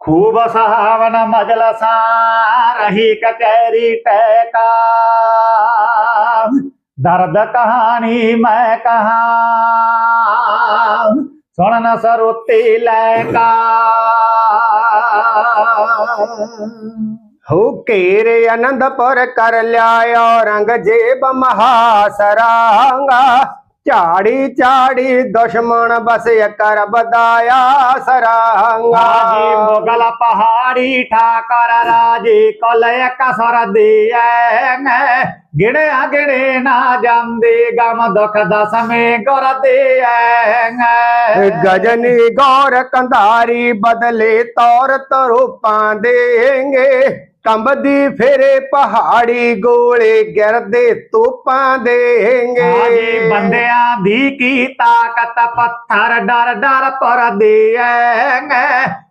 खूब सहावन मजलसा रही कचहरी टैका दर्द कहानी मैं कहा सुन न सरुती लैका ਹੋ ਘੇਰੇ ਆਨੰਦਪੁਰ ਕਰ ਲਿਆ ਔਰੰਗਜ਼ੇਬ ਮਹਾਸਰਾਂਗਾ ਝਾੜੀ ਝਾੜੀ ਦੁਸ਼ਮਣ ਬਸ ਕਰ ਬਦਾਇਆ ਸਰਹੰਗਾ। ਜੀ ਮੁਗਲ ਪਹਾੜੀ ਠਾਕਰ ਰਾਜੀ ਕੋਲੇ ਕਸਰ ਦੀਐ ਮੈਂ। ਗਿਣਿਆ ਗਿਣੇ ਨਾ ਜਾਂਦੇ ਗਮ ਦੁਖ ਦਸਵੇਂ ਗੁਰ ਦੇ ਐ ਗਜਨੀ ਗੌਰ ਕੰਧਾਰੀ ਬਦਲੇ ਤੌਰ ਤਰੂਪਾਂ ਦੇਗੇ। ਕੰਬਦੀ ਫੇਰੇ ਪਹਾੜੀ ਗੋਲੇ ਗਿਰਦੇ ਤੋਪਾਂ ਦੇਂਗੇ। ਆਜੀ ਬੰਦਿਆਂ ਦੀ ਕੀ ਤਾਕਤ, ਪੱਥਰ ਡਰ ਡਰ ਪਰ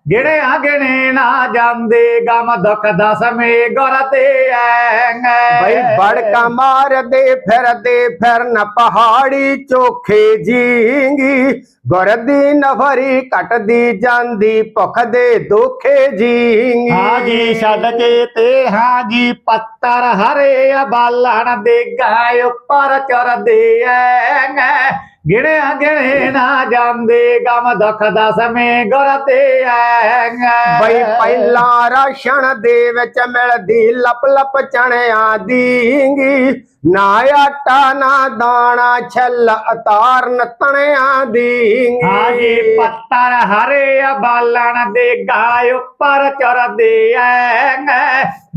ਦਿਏ ਗਿਣਿਆ ਗਿਣੇ ਨਾ ਜਾਂਦੇ ਗਮ ਦੁਖ ਦਸਵੇਂ ਗੁਰ ਦਿਏ ਬਈ ਬੜਕਾ ਮਾਰਦੇ ਫਿਰਦੇ ਫਿਰਨ ਪਹਾੜੀ ਚੋਖੇ ਜੀਂਗੀ। ਗੁਰਦੀ ਨਫਰੀ ਘਟਦੀ ਜਾਂਦੀ ਭੁੱਖ ਦੇ ਦੁਖੇ ਜੀਂਗੀ। ਹਾਜੀ ਛੱਡ ਕੇ ਤੇ ਹਾਜੀ ਪੱਤਰ ਹਰੇ ਬਾਲਣ ਦੇ ਗਾਇ ਉੱਪਰ ਚਰਦੇ ਐ ਗਿਣਿਆ ਗਿਣੇ ਨਾ ਜਾਂਦੇ, ਗਮ ਦੁਖ ਦਸਵੇਂ ਗੁਰ ਤੇ ਐ ਬਈ ਪਹਿਲਾਂ ਰਾਸ਼ਨ ਦੇ ਵਿੱਚ ਮਿਲਦੀ ਲਪ ਲਪ ਚਣਿਆਂ ਦੀਂਗੀ ਨਾ ਆਟਾ ਨਾ ਦਾਣਾ ਛੱਲ ਅਤਾਰਨ ਤਣਿਆਂ ਦੀਂਗੀ ਹਾਜੀ ਪੱਤਰ ਹਰੇ ਬਾਲਣ ਦੇ ਗਾਇ ਉੱਪਰ ਚਰਦੇ ਐ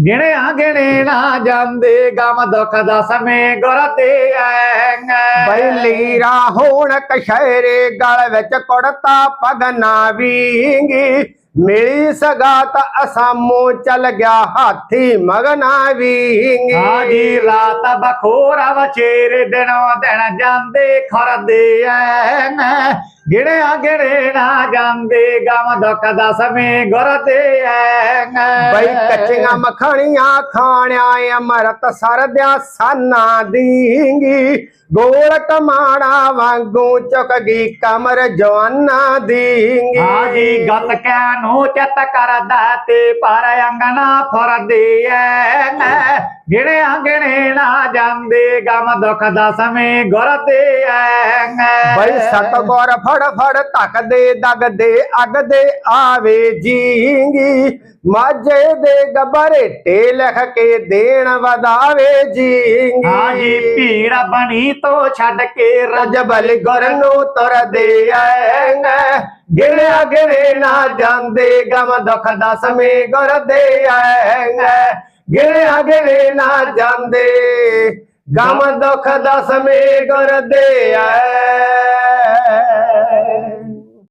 ਗਿਣਿਆ ਗਿਣੇ ਨਾ ਜਾਂਦੇ ਗਮ ਦੁਖ ਦਸਵੇਂ ਗੁਰ ਤੇ ਐ ਬਈ ਲੀਰਾ ਹੋਣ ਕਸ਼ਹਿਰੇ ਗਲ ਵਿੱਚ ਕੁੜਤਾ ਪਗਨਾ ਵੀਂਗੀ। ਮਿਲੀ ਸਗਾਤ ਅਸਾਮੋ ਚੱਲ ਗਿਆ ਹਾਥੀ ਮਗਨਾ ਵੀਂਗੀ। ਆਜੀ ਰਾਤ ਬਖੋਰਾ ਵਚੇਰੇ ਦਿਨੋਂ ਦਿਨ ਜਾਂਦੇ ਖਰਦੇ ਐ ਗਿਣਿਆ ਗਿਣੇ ਨਾ ਜਾਂਦੇ ਗਮ ਦੁਖ ਦਸਵੇਂ ਗੁਰ ਤੇ ਐ ਬਈ ਕੱਚੀਆਂ ਮੱਖਣੀਆਂ ਖਾਣਿਆ ਅਮਰਤ ਸਰਦਿਆ ਸਾਨਾ ਦੀਂਗੀ ਗੋਲ ਕਮਾਣਾ ਵਾਂਗੂ ਚੁੱਕ ਗਈ ਕਮਰ ਜਵਾਨਾ ਦੀਂਗੀ ਆਜੀ ਗਤ ਕੈ ਨੂੰ ਚਤ ਕਰਦਾ ਤੇ ਐ ਗਿਣਿਆ ਗਿਣੇ ਨਾ ਜਾਂਦੇ ਗਮ ਦੁਖ ਦਸਵੇਂ ਗੁਰ ਤੇ ਐ ਬਈ ਸਤਗੁਰ ਫੜ ਫੜ ਧੱਕਦੇ ਦਗਦੇ ਅਗਦੇ ਆਵੇ ਜੀਂਗੀ। ਮਾਝੇ ਦੇ ਗੱਬਰੇ ਟੇ ਲਿਖ ਕੇ ਦੇਣ ਵਧਾਵੇ ਜੀਂਗੀ। ਆਜੀ ਭੀੜ ਬਣੀ ਤੋਂ ਛੱਡ ਕੇ ਰਜ ਰਜਬਲ ਗੁਰ ਨੂੰ ਤੁਰਦੇ ਆਏਂਗੇ ਗਿਣਿਆ ਗਿਣੇ ਨਾ ਜਾਂਦੇ ਗਮ ਦੁੱਖ ਦਸਵੇਂ ਗੁਰ ਦੇ ਆਏਂਗੇ ਗਿਣਿਆ ਗਿਣੇ ਨਾ ਜਾਂਦੇ। ਗਮ ਦੁੱਖ ਦਸਵੇਂ ਗੁਰ ਦੇ ਆਏਂਗੇ